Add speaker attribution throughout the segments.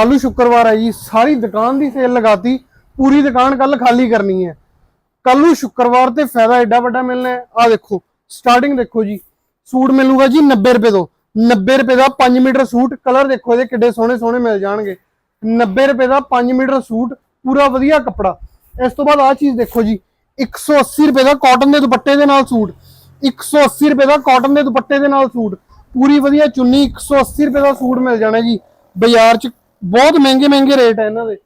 Speaker 1: ਕੱਲ੍ਹ ਸ਼ੁੱਕਰਵਾਰ ਹੈ ਜੀ, ਸਾਰੀ ਦੁਕਾਨ ਦੀ ਸੇਲ ਲਗਾਤੀ, ਪੂਰੀ ਦੁਕਾਨ ਕੱਲ ਖਾਲੀ ਕਰਨੀ ਹੈ। ਕੱਲ ਨੂੰ ਸ਼ੁੱਕਰਵਾਰ ਤੇ ਫਾਇਦਾ ਐਡਾ ਵੱਡਾ ਮਿਲਣਾ ਹੈ। ਆ ਦੇਖੋ ਸਟਾਰਟਿੰਗ ਦੇਖੋ ਜੀ, ਸੂਟ ਮਿਲੂਗਾ ਜੀ 90 ਰੁਪਏ ਤੋਂ। 90 ਰੁਪਏ ਦਾ 5 ਮੀਟਰ ਸੂਟ, ਕਲਰ ਦੇਖੋ ਇਹਦੇ ਕਿੱਡੇ ਸੋਹਣੇ ਸੋਹਣੇ ਮਿਲ ਜਾਣਗੇ। 90 ਰੁਪਏ ਦਾ 5 ਮੀਟਰ ਸੂਟ, ਪੂਰਾ ਵਧੀਆ ਕੱਪੜਾ। ਇਸ ਤੋਂ ਬਾਅਦ ਆ ਚੀਜ਼ ਦੇਖੋ ਜੀ 180 ਰੁਪਏ ਦਾ ਕਾਟਨ ਦੇ ਦੁਪੱਟੇ ਦੇ ਨਾਲ ਸੂਟ। 180 ਰੁਪਏ ਦਾ ਕਾਟਨ ਦੇ ਦੁਪੱਟੇ ਦੇ ਨਾਲ ਸੂਟ। ਪੂਰੀ ਵਧੀਆ ਚੁੰਨੀ 180 ਰੁਪਏ ਦਾ ਸੂਟ ਮਿਲ ਜਾਣਾ ਜੀ। ਬਾਜ਼ਾਰ 'ਚ ਬਹੁਤ ਮਹਿੰਗੇ ਮਹਿੰਗੇ ਰੇਟ ਹੈ ਇਹਨਾਂ ਦੇ।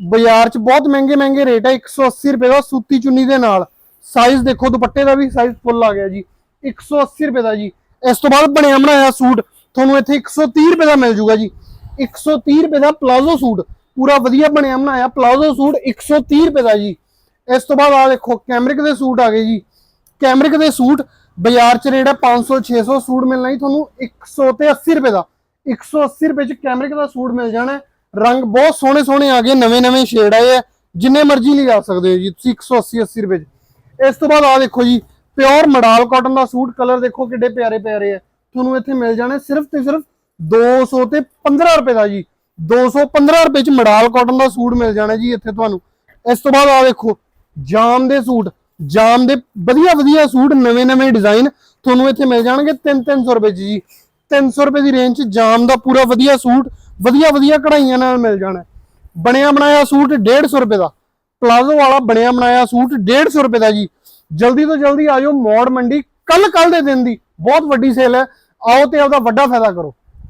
Speaker 1: ਬਾਜ਼ਾਰ 'ਚ ਬਹੁਤ ਮਹਿੰਗੇ ਮਹਿੰਗੇ ਰੇਟ ਹੈ 180 ਰੁਪਏ ਦਾ ਸੂਤੀ ਚੁੰਨੀ ਦੇ ਨਾਲ। ਸਾਈਜ਼ ਦੇਖੋ, ਦੁਪੱਟੇ ਦਾ ਵੀ ਸਾਈਜ਼ ਫੁੱਲ ਆ ਗਿਆ ਜੀ। 180 ਰੁਪਏ ਦਾ ਜੀ। ਇਸ ਤੋਂ ਬਾਅਦ ਬਣਿਆ ਬਣਾਇਆ ਸੂਟ, ਤੁਹਾਨੂੰ ਇੱਥੇ 130 ਰੁਪਏ ਦਾ ਮਿਲ ਜੂਗਾ ਜੀ। 130 ਰੁਪਏ ਦਾ ਪਲਾਜ਼ੋ ਸੂਟ, ਪੂਰਾ ਵਧੀਆ ਬਣਿਆ ਬਣਾਇਆ, ਪਲਾਜ਼ੋ ਸੂਟ 130 ਰੁਪਏ ਦਾ ਜੀ। ਇਸ ਤੋਂ ਬਾਅਦ ਆ ਦੇਖੋ, ਕੈਮਰਿਕ ਦੇ ਸੂਟ ਆ ਗਏ ਜੀ। ਕੈਮਰਿਕ ਦੇ ਸੂਟ, ਬਾਜ਼ਾਰ 'ਚ ਰੇਟ ਹੈ 500 600 ਸੂਟ ਮਿਲਣਾ ਜੀ ਤੁਹਾਨੂੰ 100 ਤੇ 80 ਰੁਪਏ ਦਾ। 180 ਰੁਪਏ 'ਚ ਕੈਮਰਿਕ ਦਾ ਸੂਟ ਮਿਲ ਜਾਣਾ ਰੰਗ ਬਹੁਤ ਸੋਹਣੇ ਸੋਹਣੇ ਆ ਗਏ, ਨਵੇਂ ਨਵੇਂ ਸ਼ੇਡ ਆਏ ਆ। ਜਿੰਨੇ ਮਰਜ਼ੀ ਲਿਆ ਸਕਦੇ ਹੋ ਜੀ ਤੁਸੀਂ 180 80 ਰੁਪਏ 'ਚ। ਇਸ ਤੋਂ ਬਾਅਦ ਆ ਦੇਖੋ ਜੀ ਪਿਓਰ ਮਡਾਲ ਕਾਟਨ ਦਾ ਸੂਟ ਕਲਰ ਦੇਖੋ ਕਿੱਡੇ ਪਿਆਰੇ ਪਿਆਰੇ ਆ। ਤੁਹਾਨੂੰ ਇੱਥੇ ਮਿਲ ਜਾਣੇ ਸਿਰਫ ਤੇ ਸਿਰਫ 200 ਤੇ 15 ਰੁਪਏ ਦਾ ਜੀ। 215 ਰੁਪਏ 'ਚ ਮਡਾਲ ਕਾਟਨ ਦਾ ਸੂਟ ਮਿਲ ਜਾਣਾ ਜੀ ਇੱਥੇ ਤੁਹਾਨੂੰ। ਇਸ ਤੋਂ ਬਾਅਦ ਆ ਦੇਖੋ, ਜਾਮ ਦੇ ਸੂਟ, ਜਾਮ ਦੇ ਵਧੀਆ ਵਧੀਆ ਸੂਟ, ਨਵੇਂ ਨਵੇਂ ਡਿਜ਼ਾਈਨ ਤੁਹਾਨੂੰ ਇੱਥੇ ਮਿਲ ਜਾਣਗੇ 3-300 ਰੁਪਏ 'ਚ ਜੀ। 300 ਰੁਪਏ ਦੀ ਰੇਂਜ 'ਚ ਜਾਮ ਦਾ ਪੂਰਾ ਵਧੀਆ ਸੂਟ, ਵਧੀਆ ਵਧੀਆ ਕਢਾਈਆਂ ਨਾਲ ਮਿਲ ਜਾਣਾ। ਬਣਿਆ ਬਣਾਇਆ ਸੂਟ 150 ਰੁਪਏ ਦਾ। ਪਲਾਜ਼ੋ ਵਾਲਾ ਬਣਿਆ ਬਣਾਇਆ ਸੂਟ 150 ਰੁਪਏ ਦਾ ਜੀ। ਜਲਦੀ ਤੋਂ ਜਲਦੀ ਆਜੋ ਮੋੜ ਮੰਡੀ। ਕੱਲ ਕੱਲ ਦੇ ਦਿਨ ਦੀ ਬਹੁਤ ਵੱਡੀ ਸੇਲ ਹੈ। ਆਓ ਤੇ ਆਪਦਾ ਵੱਡਾ ਫਾਇਦਾ ਕਰੋ।